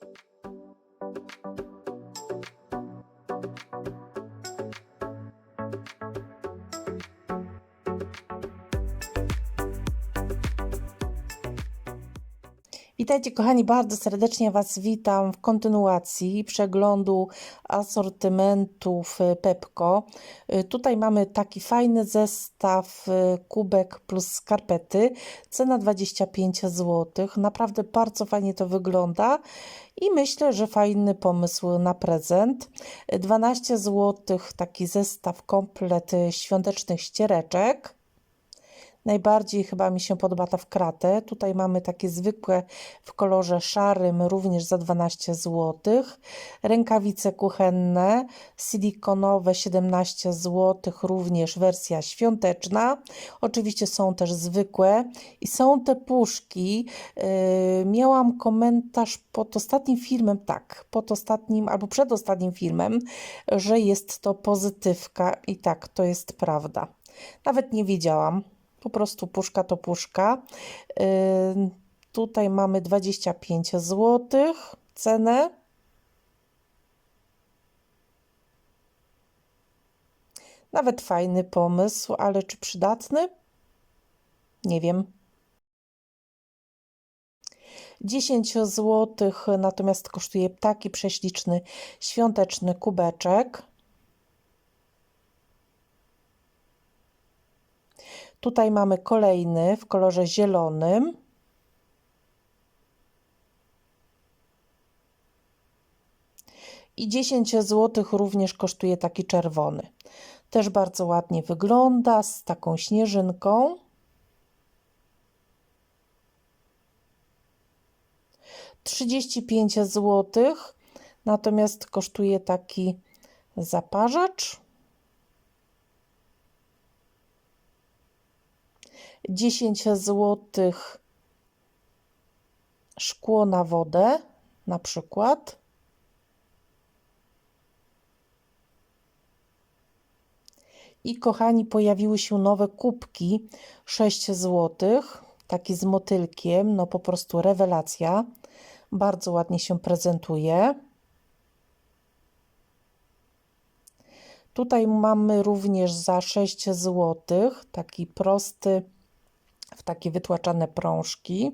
Bye. Witajcie kochani, bardzo serdecznie Was witam w kontynuacji przeglądu asortymentów y, Pepko. Y, Tutaj mamy taki fajny zestaw y, kubek plus skarpety, cena 25 zł. Naprawdę bardzo fajnie to wygląda i myślę, że fajny pomysł na prezent. 12 zł taki zestaw komplet świątecznych ściereczek. Najbardziej chyba mi się podoba ta w kratę. Tutaj mamy takie zwykłe w kolorze szarym, również za 12 zł. Rękawice kuchenne, silikonowe 17 zł, również wersja świąteczna. Oczywiście są też zwykłe i są te puszki. Yy, miałam komentarz pod ostatnim filmem, tak, pod ostatnim albo przed ostatnim filmem, że jest to pozytywka i tak, to jest prawda. Nawet nie wiedziałam. Po prostu puszka to puszka. Yy, tutaj mamy 25 zł cenę. Nawet fajny pomysł, ale czy przydatny? Nie wiem. 10 zł natomiast kosztuje taki prześliczny świąteczny kubeczek. Tutaj mamy kolejny w kolorze zielonym. I 10 zł również kosztuje taki czerwony. Też bardzo ładnie wygląda z taką śnieżynką. Trzydzieści pięć złotych, natomiast kosztuje taki zaparzacz. 10 zł szkło na wodę, na przykład. I kochani, pojawiły się nowe kubki 6 zł, taki z motylkiem, no po prostu rewelacja. Bardzo ładnie się prezentuje. Tutaj mamy również za 6 zł taki prosty w takie wytłaczane prążki.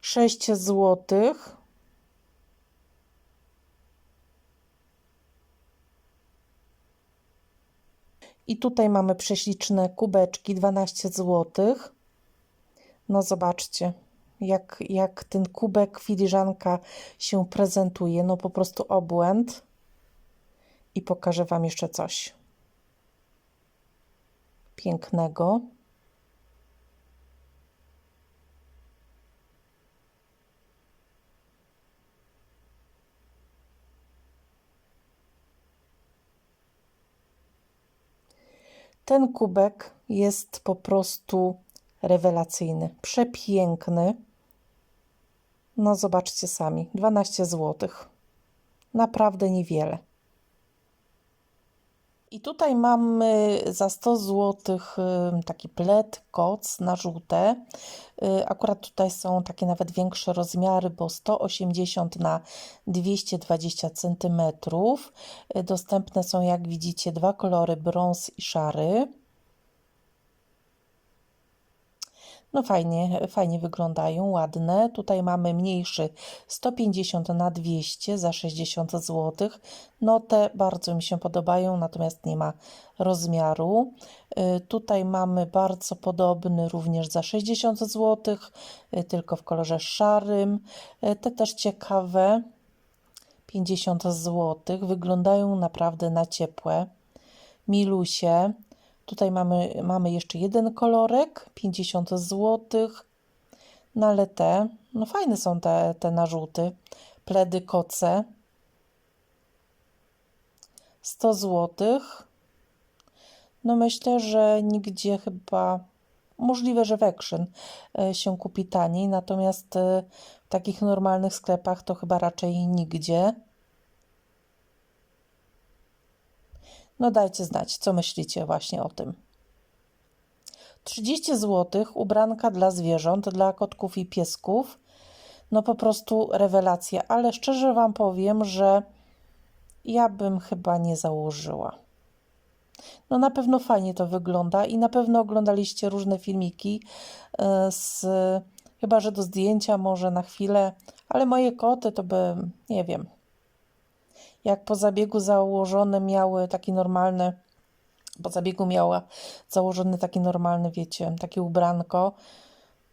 6 zł. I tutaj mamy prześliczne kubeczki 12 zł. No zobaczcie, jak, jak ten kubek filiżanka się prezentuje. No po prostu obłęd. I pokażę Wam jeszcze coś pięknego. Ten kubek jest po prostu rewelacyjny, przepiękny. No, zobaczcie sami, 12 zł. Naprawdę niewiele. I tutaj mamy za 100 zł taki pled, koc na żółte. Y, Akurat tutaj są takie nawet większe rozmiary, bo 180 na 220 cm. Dostępne są, jak widzicie, dwa kolory, brąz i szary. No fajnie, fajnie wyglądają, ładne. Tutaj mamy mniejszy 150 na 200 za 60 zł. No te bardzo mi się podobają, natomiast nie ma rozmiaru. Y, Tutaj mamy bardzo podobny również za 60 zł, y, tylko w kolorze szarym. Y, Te też ciekawe, 50 zł. Wyglądają naprawdę na ciepłe. Milusie. Tutaj mamy, mamy jeszcze jeden kolorek, 50 zł. No ale te, no fajne są te, te narzuty. Pledy koce. 100 zł. No myślę, że nigdzie chyba możliwe, że w e, się kupi taniej, natomiast e, w takich normalnych sklepach to chyba raczej nigdzie. No dajcie znać, co myślicie właśnie o tym. 30 zł ubranka dla zwierząt, dla kotków i piesków. No po prostu rewelacja, ale szczerze Wam powiem, że ja bym chyba nie założyła. No na pewno fajnie to wygląda i na pewno oglądaliście różne filmiki e, z chyba że do zdjęcia może na chwilę, ale moje koty to by nie wiem. Jak po zabiegu założone miały taki normalny po zabiegu miała założony taki normalny, wiecie, takie ubranko,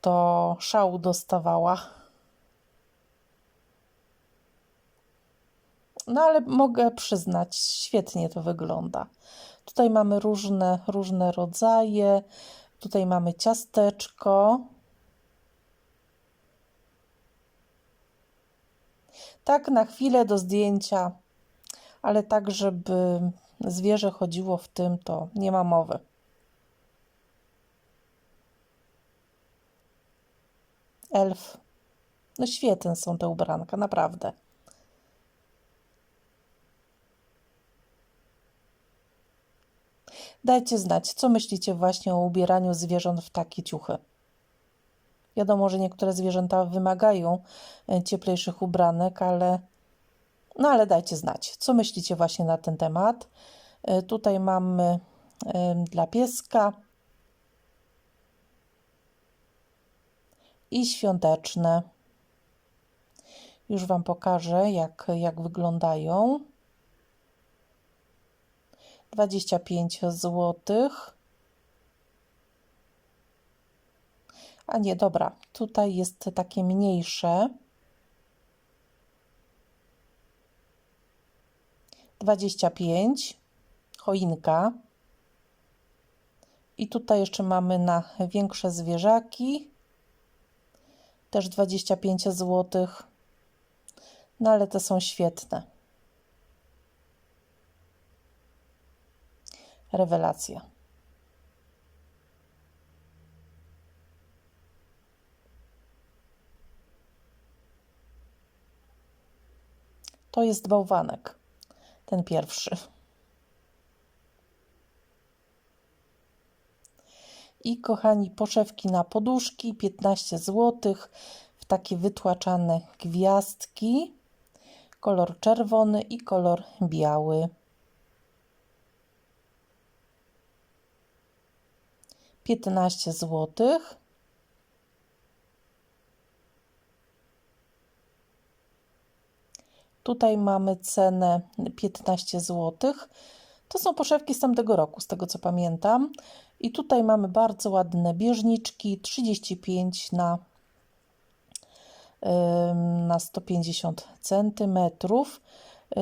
to szału dostawała. No ale mogę przyznać, świetnie to wygląda. Tutaj mamy różne, różne rodzaje. Tutaj mamy ciasteczko. Tak na chwilę do zdjęcia, ale tak, żeby zwierzę chodziło w tym, to nie ma mowy. Elf. No świetne są te ubranka, naprawdę. Dajcie znać, co myślicie właśnie o ubieraniu zwierząt w takie ciuchy. Wiadomo, że niektóre zwierzęta wymagają e, cieplejszych ubranek, ale no ale dajcie znać, co myślicie właśnie na ten temat. E, tutaj mamy dla pieska i świąteczne. Już Wam pokażę, jak, jak wyglądają. 25 zł. A nie, dobra, tutaj jest takie mniejsze. 25, choinka. I tutaj jeszcze mamy na większe zwierzaki, też 25 zł. No ale te są świetne. Rewelacja. To jest bałwanek, ten pierwszy. I kochani, poszewki na poduszki 15 zł w takie wytłaczane gwiazdki. Kolor czerwony i kolor biały. 15 zł. Tutaj mamy cenę 15 zł. To są poszewki z tamtego roku, z tego co pamiętam. I tutaj mamy bardzo ładne bieżniczki 35 na, na 150 cm.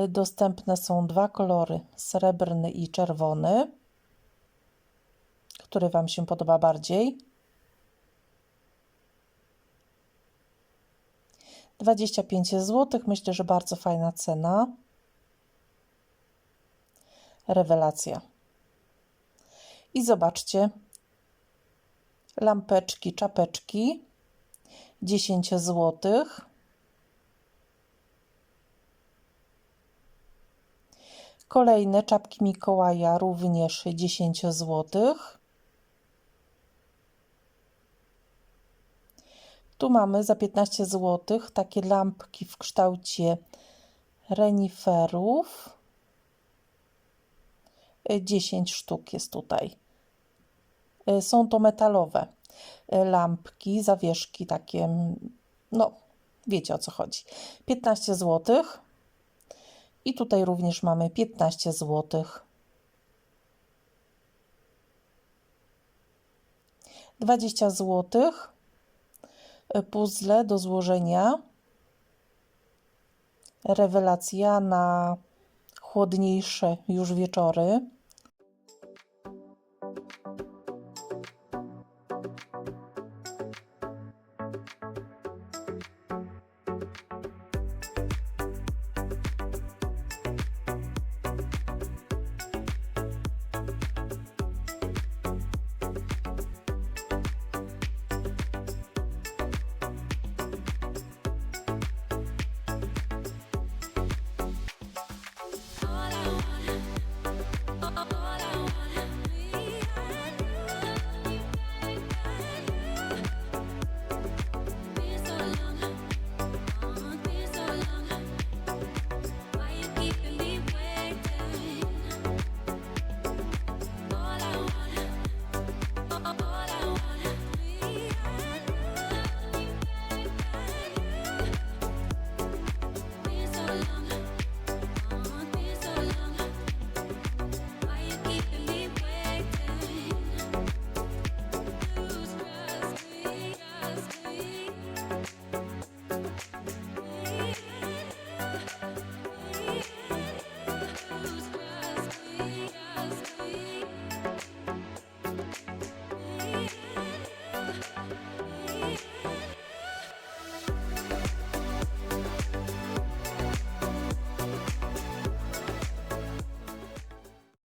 Dostępne są dwa kolory, srebrny i czerwony. Który Wam się podoba bardziej? 25 zł. Myślę, że bardzo fajna cena. Rewelacja. I zobaczcie, lampeczki, czapeczki 10 zł. Kolejne czapki Mikołaja również 10 zł. Tu mamy za 15 zł takie lampki w kształcie reniferów. 10 sztuk jest tutaj. Są to metalowe lampki, zawieszki takie, no wiecie o co chodzi. 15 zł. I tutaj również mamy 15 zł. 20 złotych puzzle do złożenia. Rewelacja na chłodniejsze już wieczory.